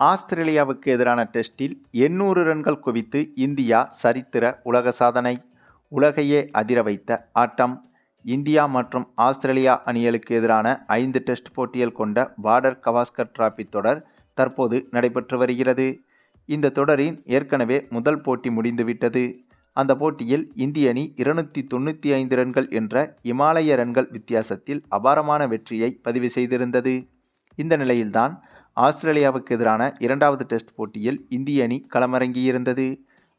ஆஸ்திரேலியாவுக்கு எதிரான டெஸ்டில் எண்ணூறு ரன்கள் குவித்து இந்தியா சரித்திர உலக சாதனை. உலகையே அதிர வைத்த ஆட்டம். இந்தியா மற்றும் ஆஸ்திரேலியா அணிகளுக்கு எதிரான ஐந்து டெஸ்ட் போட்டிகள் கொண்ட பார்டர் கவாஸ்கர் டிராபி தொடர் தற்போது நடைபெற்று வருகிறது. இந்த தொடரின் ஏற்கனவே முதல் போட்டி முடிந்துவிட்டது. அந்த போட்டியில் இந்திய அணி இருநூற்றி தொண்ணூற்றி ஐந்து ரன்கள் என்ற இமாலய ரன்கள் வித்தியாசத்தில் அபாரமான வெற்றியை பதிவு செய்திருந்தது. இந்த நிலையில்தான் ஆஸ்திரேலியாவுக்கு எதிரான இரண்டாவது டெஸ்ட் போட்டியில் இந்திய அணி களமிறங்கியிருந்தது.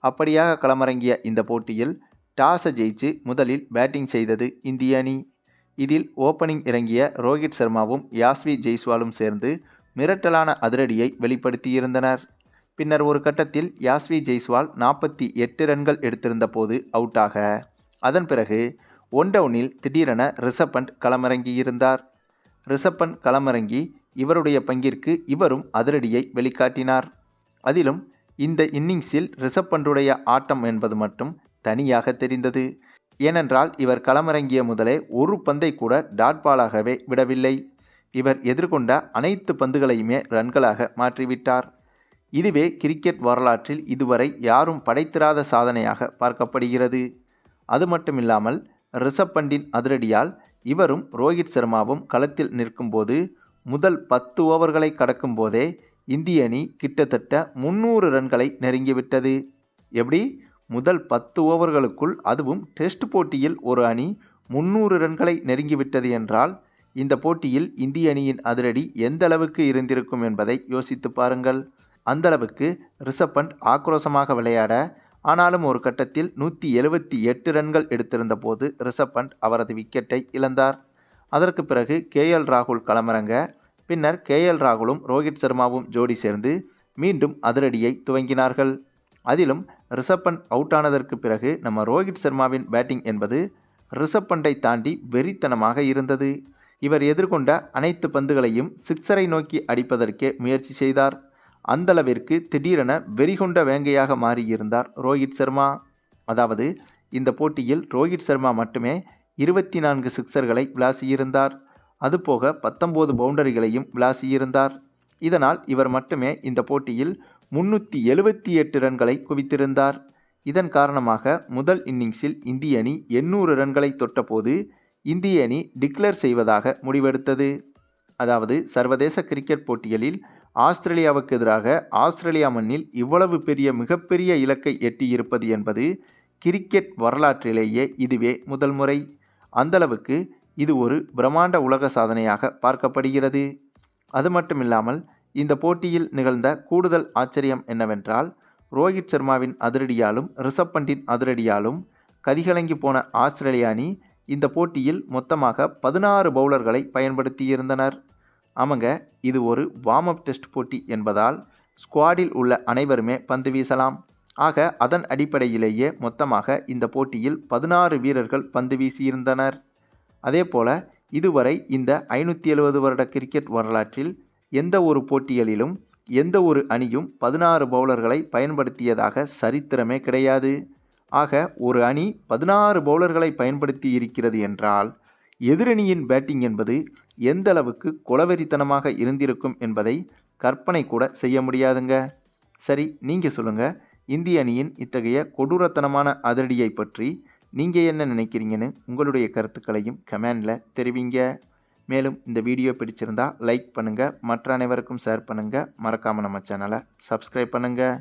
அப்படியாக களமிறங்கிய இந்த போட்டியில் டாஸை ஜெயிச்சு முதலில் பேட்டிங் செய்தது இந்திய அணி. இதில் ஓப்பனிங் இறங்கிய ரோஹித் சர்மாவும் யாஸ்வி ஜெய்ஸ்வாலும் சேர்ந்து மிரட்டலான அதிரடியை வெளிப்படுத்தியிருந்தனர். பின்னர் ஒரு கட்டத்தில் யாஸ்வி ஜெய்ஸ்வால் நாற்பத்தி எட்டு ரன்கள் எடுத்திருந்த போது அவுட்டாக. அதன் பிறகு ஒன் டவுனில் திடீரென ரிஷப் பண்ட் களமிறங்கியிருந்தார். ரிஷப் பண்ட் களமிறங்கி இவருடைய பங்கிற்கு இவரும் அதிரடியை வெளிக்காட்டினார். அதிலும் இந்த இன்னிங்ஸில் ரிஷப் பண்டுடைய ஆட்டம் என்பது மட்டும் தனியாக தெரிந்தது. ஏனென்றால் இவர் களமிறங்கிய முதலே ஒரு பந்தை கூட டாட் பாலாகவே விடவில்லை. இவர் எதிர்கொண்ட அனைத்து பந்துகளையுமே ரன்களாக மாற்றிவிட்டார். இதுவே கிரிக்கெட் வரலாற்றில் இதுவரை யாரும் படைத்திராத சாதனையாக பார்க்கப்படுகிறது. அது மட்டுமில்லாமல் ரிஷப் பண்டின் அதிரடியால் இவரும் ரோஹித் சர்மாவும் களத்தில் நிற்கும்போது முதல் பத்து ஓவர்களை கடக்கும் போதே இந்திய அணி கிட்டத்தட்ட முன்னூறு ரன்களை நெருங்கிவிட்டது. எப்படி? முதல் பத்து ஓவர்களுக்குள் அதுவும் டெஸ்ட் போட்டியில் ஒரு அணி முன்னூறு ரன்களை நெருங்கிவிட்டது என்றால் இந்த போட்டியில் இந்திய அணியின் அதிரடி எந்த அளவுக்கு இருந்திருக்கும் என்பதை யோசித்து பாருங்கள். அந்த அளவுக்கு ரிஷப் பண்ட் ஆக்ரோஷமாக விளையாட ஆனாலும் ஒரு கட்டத்தில் நூற்றி எழுபத்தி எட்டு ரன்கள் எடுத்திருந்த போது ரிஷப் பண்ட் அவரது விக்கெட்டை இழந்தார். அதற்கு பிறகு கே எல் ராகுல் களமிறங்க பின்னர் கே எல் ராகுலும் ரோஹித் சர்மாவும் ஜோடி சேர்ந்து மீண்டும் அதிரடியை துவங்கினார்கள். அதிலும் ரிஷப் பண்ட் அவுட் ஆனதற்கு பிறகு நம்ம ரோஹித் சர்மாவின் பேட்டிங் என்பது ரிஷப் பண்டை தாண்டி வெறித்தனமாக இருந்தது. இவர் எதிர்கொண்ட அனைத்து பந்துகளையும் சிக்ஸரை நோக்கி அடிப்பதற்கே முயற்சி செய்தார். அந்தளவிற்கு திடீரென வெறிகொண்ட வேங்கையாக மாறியிருந்தார் ரோஹித் சர்மா. அதாவது இந்த போட்டியில் ரோஹித் சர்மா மட்டுமே இருபத்தி நான்கு சிக்சர்களை விளாசியிருந்தார். அதுபோக பத்தொம்போது பவுண்டரிகளையும் விளாசியிருந்தார். இதனால் இவர் மட்டுமே இந்த போட்டியில் முன்னூற்றி எழுபத்தி எட்டு ரன்களை குவித்திருந்தார். இதன் காரணமாக முதல் இன்னிங்ஸில் இந்திய அணி எண்ணூறு ரன்களை தொட்டபோது இந்திய அணி டிக்ளேர் செய்வதாக முடிவெடுத்தது. அதாவது சர்வதேச கிரிக்கெட் போட்டிகளில் ஆஸ்திரேலியாவுக்கு எதிராக ஆஸ்திரேலியா மண்ணில் இவ்வளவு பெரிய மிகப்பெரிய இலக்கை எட்டியிருப்பது என்பது கிரிக்கெட் வரலாற்றிலேயே இதுவே முதல் முறை. அந்தளவுக்கு இது ஒரு பிரம்மாண்ட உலக சாதனையாக பார்க்கப்படுகிறது. அது மட்டுமில்லாமல் இந்த போட்டியில் நிகழ்ந்த கூடுதல் ஆச்சரியம் என்னவென்றால் ரோஹித் சர்மாவின் அதிரடியாலும் ரிஷப் பண்டின் அதிரடியாலும் கதிகலங்கி போன ஆஸ்திரேலிய அணி இந்த போட்டியில் மொத்தமாக பதினாறு பவுலர்களை பயன்படுத்தியிருந்தனர். ஆமாங்க இது ஒரு வார்ம் அப் டெஸ்ட் போட்டி என்பதால் ஸ்குவாடில் உள்ள அனைவருமே பந்து வீசலாம். ஆக அதன் அடிப்படையிலேயே மொத்தமாக இந்த போட்டியில் பதினாறு வீரர்கள் பந்து வீசியிருந்தனர். அதேபோல இதுவரை இந்த ஐநூற்றி எழுபது வருட கிரிக்கெட் வரலாற்றில் எந்த ஒரு போட்டிகளிலும் எந்த ஒரு அணியும் பதினாறு பவுலர்களை பயன்படுத்தியதாக சரித்திரமே கிடையாது. ஆக ஒரு அணி பதினாறு பவுலர்களை பயன்படுத்தி இருக்கிறது என்றால் எதிரணியின் பேட்டிங் என்பது எந்த அளவுக்கு குலவெறித்தனமாக இருந்திருக்கும் என்பதை கற்பனை கூட செய்ய முடியாதுங்க. சரி நீங்கள் சொல்லுங்கள் இந்திய அணியின் இத்தகைய கொடூரத்தனமான அதிரடியை பற்றி நீங்கள் என்ன நினைக்கிறீங்கன்னு உங்களுடைய கருத்துக்களையும் கமெண்டில் தெரிவிங்க. மேலும் இந்த வீடியோ பிடிச்சிருந்தா லைக் பண்ணுங்கள் மற்ற அனைவருக்கும் ஷேர் பண்ணுங்கள் மறக்காமல் நம்ம சேனலை சப்ஸ்கிரைப் பண்ணுங்கள்